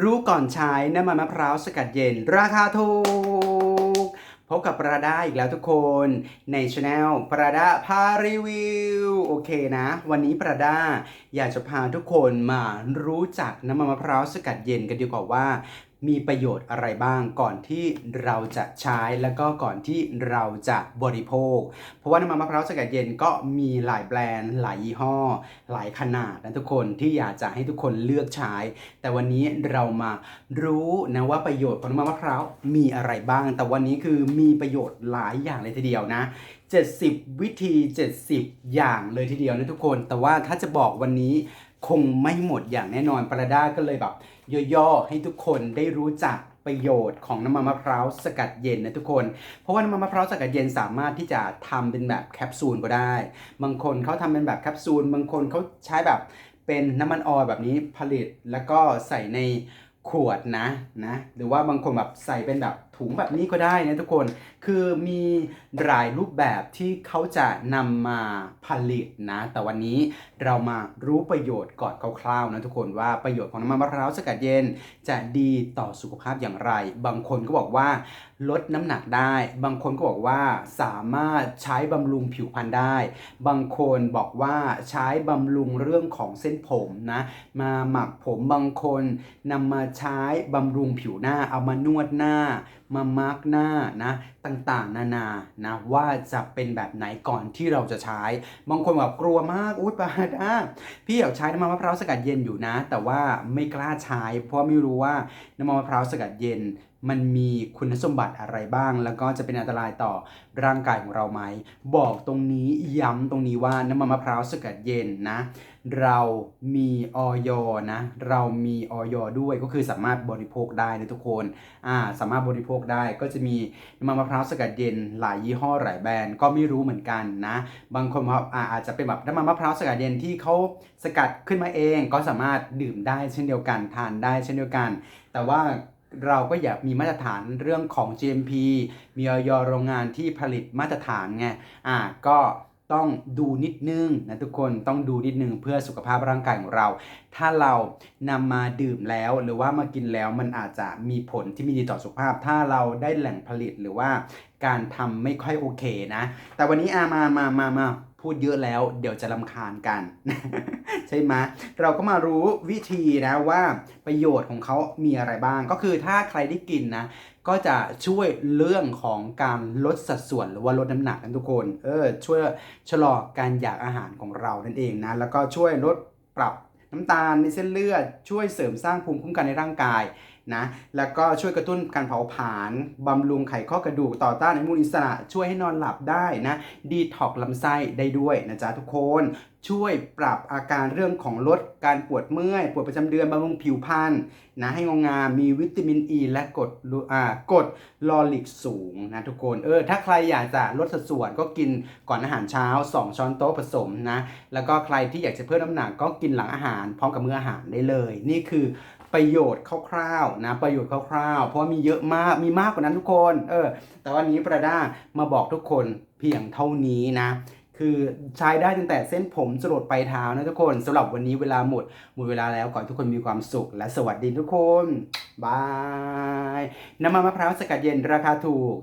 รู้ก่อนใช้น้ำมันมะพร้าวสกัดเย็น ราคาถูก พบกับปราดาอีกแล้วทุกคนในช anel ปราดาพารีวิว โอเคนะ วันนี้ปราดาอยากจะพาทุกคนมารู้จักน้ำมันมะพร้าวสกัดเย็นกันดีกว่าว่ามีประโยชน์อะไรบ้างก่อนที่เราจะใช้แล้วก็ก่อนที่เราจะบริโภค เพราะว่าน้ำมันมะพร้าวสกัดเย็นก็มีหลายแบรนด์หลายยี่ห้อ หลายขนาดนะทุกคนที่อยากจะให้ทุกคนเลือกใช้ แต่วันนี้เรามารู้นะว่าประโยชน์ของน้ำมันมะพร้าวมีอะไรบ้าง แต่วันนี้คือมีประโยชน์หลายอย่างเลยทีเดียวนะ70 วิธี 70 อย่างเลยทีเดียวนะทุกคน แต่ว่าถ้าจะบอกวันนี้ คงไม่หมดอย่างแน่นอนปราด้าก็เลยแบบย่อๆให้ทุกคนได้รู้จักประโยชน์ของน้ำมันมะพร้าวสกัดเย็นนะทุกคน เพราะว่าน้ำมันมะพร้าวสกัดเย็นสามารถที่จะทำเป็นแบบแคปซูลก็ได้ บางคนเขาทำเป็นแบบแคปซูล บางคนเขาใช้แบบเป็นน้ำมันออยแบบนี้ผลิตแล้วก็ใส่ในขวดนะนะ หรือว่าบางคนแบบใส่เป็นแบบถุงแบบนี้ก็ได้นะทุกคน คือมีหลายรูปแบบที่เขาจะนำมาผลิตนะ แต่วันนี้เรามารู้ประโยชน์ก่อนคร่าวๆนะทุกคนว่าประโยชน์ของน้ำมันมะพร้าวสกัดเย็น จะดีต่อสุขภาพอย่างไร บางคนก็บอกว่าลดน้ำหนักได้ บางคนก็บอกว่าสามารถใช้บำรุงผิวพรรณได้ บางคนบอกว่าใช้บำรุงเรื่องของเส้นผมนะมาหมักผมบางคนนำมาใช้บำรุงผิวหน้า เอามานวดหน้า มามาร์กหน้านะต่างๆ นานานะว่าจะเป็นแบบไหนก่อนที่เราจะใช้ บางคนแบบกลัวมากอุ้ยปาดาพี่อยากใช้น้ำมันมะพร้าวสกัดเย็นอยู่นะ แต่ว่าไม่กล้าใช้ เพราะไม่รู้ว่าน้ำมันมะพร้าวสกัดเย็นมันมีคุณสมบัติอะไรบ้าง แล้วก็จะเป็นอันตรายต่อร่างกายของเราไหม บอกตรงนี้ย้ำตรงนี้ว่าน้ำมันมะพร้าวสกัดเย็นนะ เรามีออยนะ เรามีออยด้วยก็คือสามารถบริโภคได้นะทุกคนอ่าสามารถบริโภคได้ก็จะมีน้ำมันมะพร้าวสกัดเย็นหลายยี่ห้อหลายแบรนด์ก็ไม่รู้เหมือนกันนะ บางคนว่าอาจจะเป็นแบบน้ำมันมะพร้าวสกัดเย็นที่เขาสกัดขึ้นมาเอง ก็สามารถดื่มได้เช่นเดียวกันทานได้เช่นเดียวกัน แต่ว่า เราก็อยากมีมาตรฐานเรื่องของ GMP มีออยโรงงานที่ผลิตมาตรฐานไง อ่า ก็ต้องดูนิดนึงนะทุกคนต้องดูนิดนึงเพื่อสุขภาพร่างกายของเรา ถ้าเรานำมาดื่มแล้วหรือว่ามากินแล้วมันอาจจะมีผลที่ไม่ดีต่อสุขภาพ ถ้าเราได้แหล่งผลิตหรือว่าการทำไม่ค่อยโอเคนะ แต่วันนี้อามามามามา พูดเยอะแล้วเดี๋ยวจะลำคาญกัน ใช่ไหมเราก็มารู้วิธีนะว่าประโยชน์ของเขามีอะไรบ้าง ก็คือถ้าใครได้กินนะ ก็จะช่วยเรื่องของการลดสัดส่วนหรือว่าลดน้ำหนักกันทุกคนเออช่วยชะลอการอยากอาหารของเรานั่นเองนะ แล้วก็ช่วยลดปรับน้ำตาลในเส้นเลือด ช่วยเสริมสร้างภูมิคุ้มกันในร่างกาย นะแล้วก็ช่วยกระตุ้นการเผาผลาญบำรุงไขข้อกระดูกต่อต้านอนุมูลอิสระ ช่วยให้นอนหลับได้นะดีท็อกลำไส้ได้ด้วยนะจ๊ะทุกคนช่วยปรับอาการเรื่องของลดการปวดเมื่อย ปวดประจำเดือนบำรุงผิวพรรณนะให้งองามมีวิตามินอ e ีและกรดอ่ากรดลอริกสูงนะทุกคนเออถ้าใครอยากจะลดสัดส่วนก็กินก่อนอาหารเช้า 2 ช้อนโต๊ะผสมนะแล้วก็ใครที่อยากจะเพิ่มน้ำหนักก็กินหลังอาหารพร้อมกับมื้ออาหารได้เลย นี่คือ ประโยชน์คร่าวๆนะประโยชน์คร่าวๆ เพราะมีเยอะมากมีมากกว่านั้นทุกคนเออแต่วันนี้ประดามาบอกทุกคนเพียงเท่านี้นะคือใช้ได้ตั้งแต่เส้นผมจรดปลายเท้านะทุกคนสำหรับวันนี้เวลาหมด หมดเวลาแล้วขอให้ทุกคนมีความสุขและสวัสดีทุกคนบายน้ำมันมะพร้าวสกัดเย็นราคาถูก